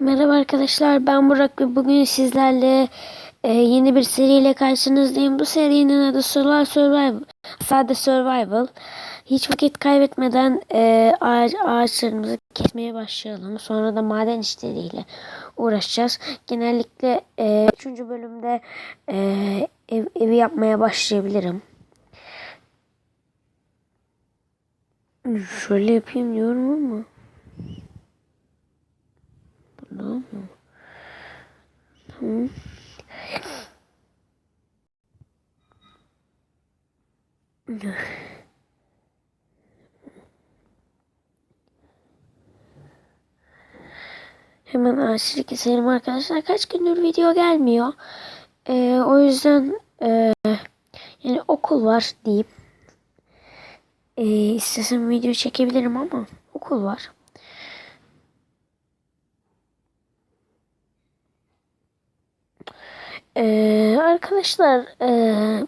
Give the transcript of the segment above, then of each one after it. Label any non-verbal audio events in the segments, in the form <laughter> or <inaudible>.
Merhaba arkadaşlar ben Burak ve bugün sizlerle e, yeni bir seriyle karşınızdayım. Bu serinin adı Solar Survival. Sade Survival. Hiç vakit kaybetmeden e, ağaç, ağaçlarımızı kesmeye başlayalım. Sonra da maden işleriyle uğraşacağız. Genellikle 3. bölümde e, ev, evi yapmaya başlayabilirim. Şöyle yapayım diyorum ama. Tamam mı? Tamam. Hemen ağaçları keselim arkadaşlar. Kaç gündür video gelmiyor. Ee, o yüzden e, yani okul var deyip e, istesem video çekebilirim ama okul var. Ee, arkadaşlar ee,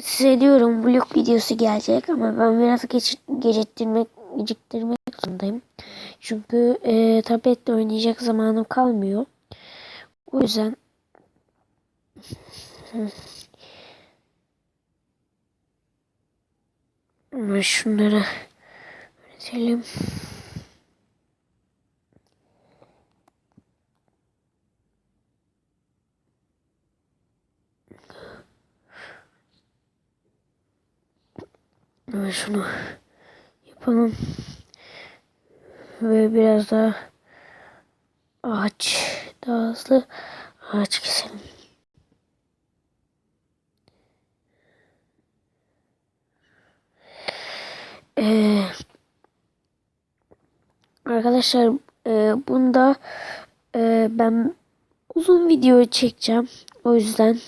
size diyorum vlog videosu gelecek ama ben biraz geç, geciktirmek geciktirmek zorundayım. Çünkü ee, tablette oynayacak zamanım kalmıyor. O yüzden <laughs> şunları üretelim. Hemen şunu yapalım. Ve biraz daha ağaç daha hızlı ağaç keselim. Ee, arkadaşlar e, bunda e, ben uzun video çekeceğim. O yüzden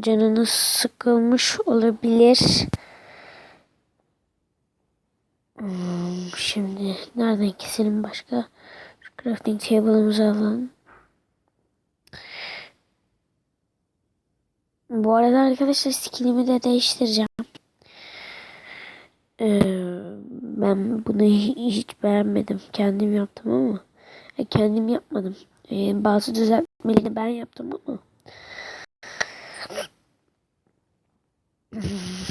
canınız sıkılmış olabilir. Şimdi nereden keselim başka? Şu crafting table'ımızı alalım. Bu arada arkadaşlar skillimi de değiştireceğim. Ee, ben bunu hiç beğenmedim. Kendim yaptım ama. Kendim yapmadım. Ee, bazı düzeltmelerini ben yaptım ama.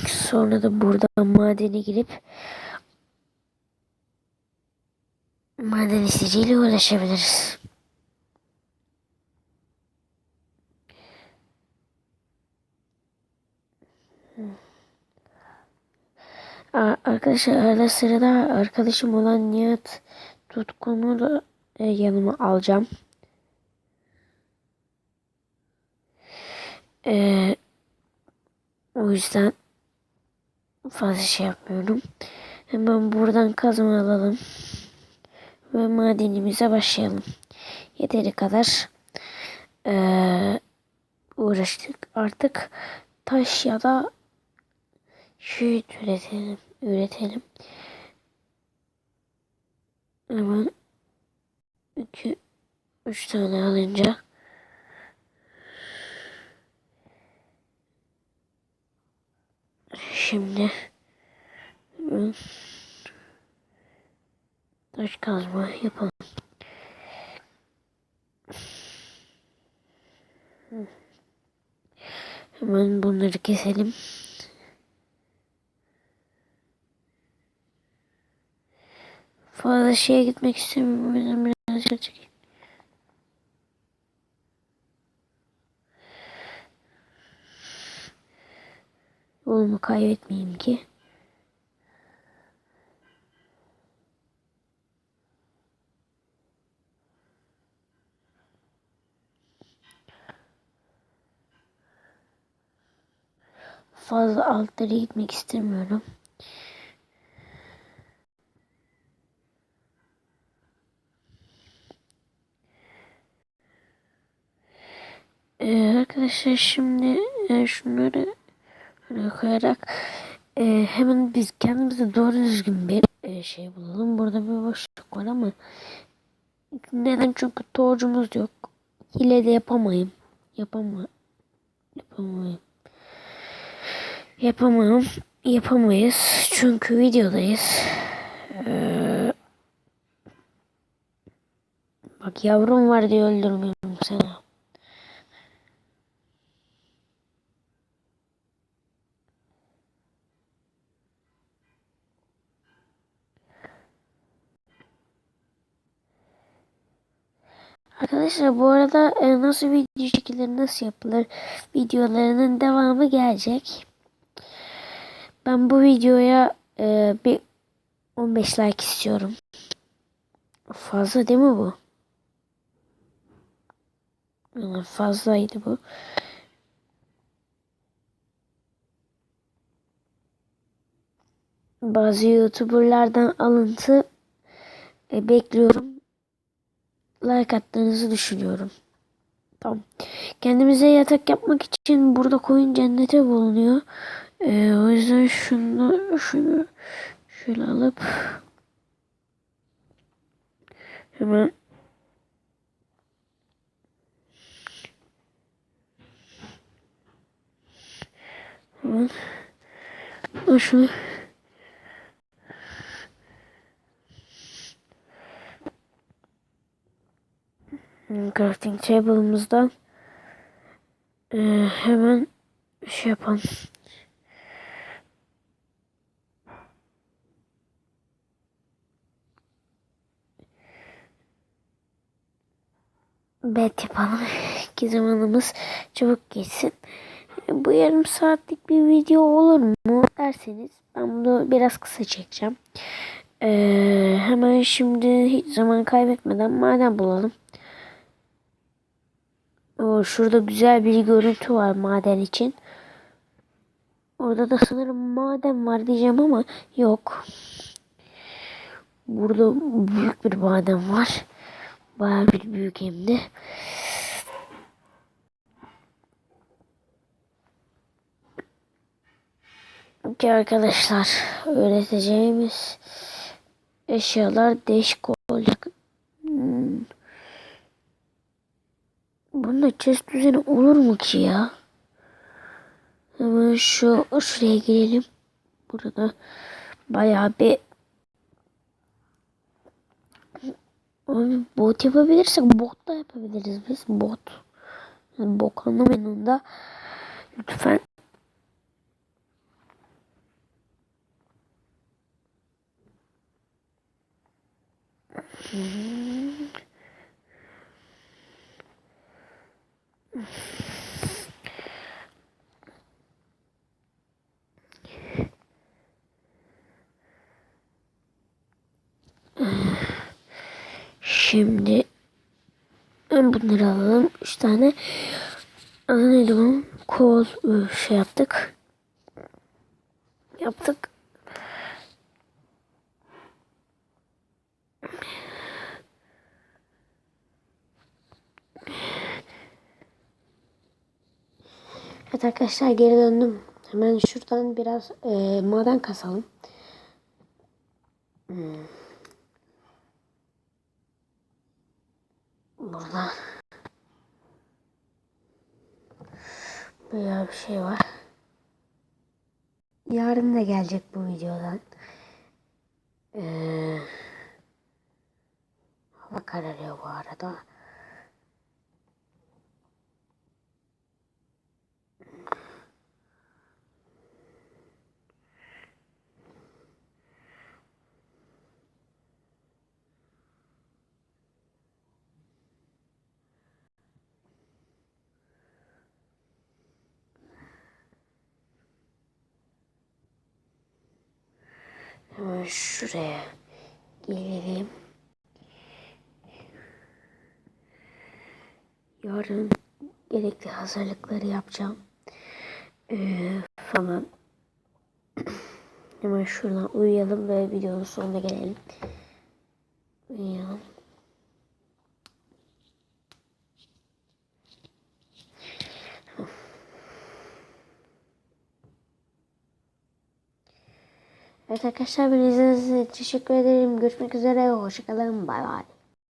Sonra da buradan madene girip maden işleriyle uğraşabiliriz. Arkadaşlar arada sırada arkadaşım olan Nihat Tutkun'u da e, yanıma alacağım. Ee, o yüzden fazla şey yapmıyorum. Hemen buradan kazma alalım. Ve madenimize başlayalım. Yeteri kadar ee, uğraştık. Artık taş ya da şey üretelim. üretelim. Hemen 2 3 tane alınca Şimdi taş kazma yapalım. Hemen bunları keselim. Fazla şeye gitmek istemiyorum. Biraz çekeyim. Yolumu kaybetmeyeyim ki. Fazla altlara gitmek istemiyorum. Ee, arkadaşlar şimdi e, şunları koyarak e, hemen biz kendimize doğru düzgün bir e, şey bulalım. Burada bir boşluk var ama neden? Çünkü torcumuz yok. Hile de yapamayım. Yapama yapamayım. Yapamam. Yapamayız. Çünkü videodayız. Ee, Bak yavrum var diye öldürmüyorum seni. Arkadaşlar bu arada e, nasıl video çekilir, nasıl yapılır videolarının devamı gelecek. Ben bu videoya e, bir 15 like istiyorum. Fazla değil mi bu? Fazlaydı bu. Bazı YouTuber'lardan alıntı e, bekliyorum. Like attığınızı düşünüyorum. Tamam. Kendimize yatak yapmak için burada koyun cennete bulunuyor. E, o yüzden şunu şunu şöyle alıp hemen hemen şunu crafting table'ımızdan e, hemen şey yapalım. Bet yapalım <laughs> ki zamanımız çabuk geçsin. Bu yarım saatlik bir video olur mu derseniz ben bunu biraz kısa çekeceğim. Ee, hemen şimdi hiç zaman kaybetmeden maden bulalım. O, şurada güzel bir görüntü var maden için. Orada da sanırım maden var diyeceğim ama yok. Burada büyük bir maden var. Bayağı bir büyük hem de. Ki arkadaşlar öğreteceğimiz eşyalar değişik olacak. Hmm. Bunda chest düzeni olur mu ki ya? Hemen şu şuraya girelim. Burada bayağı bir Abi bot yapabilirsek bot da yapabiliriz biz. Bot. Yani bok anlamında lütfen Hmm. Şimdi bunları alalım. Üç tane. Adı neydi bu? Kol şey yaptık. Yaptık. Evet arkadaşlar geri döndüm. Hemen şuradan biraz e, maden kasalım. Hmm. Burada bayağı bir şey var. Yarın da gelecek bu videodan. Ee, hava kararıyor bu arada. Hemen şuraya gelelim. Yarın gerekli hazırlıkları yapacağım. Ee, falan. Hemen şuradan uyuyalım ve videonun sonuna gelelim. Uyuyalım. Evet arkadaşlar beni izlediğiniz için teşekkür ederim. Görüşmek üzere. Hoşçakalın. Bay bay.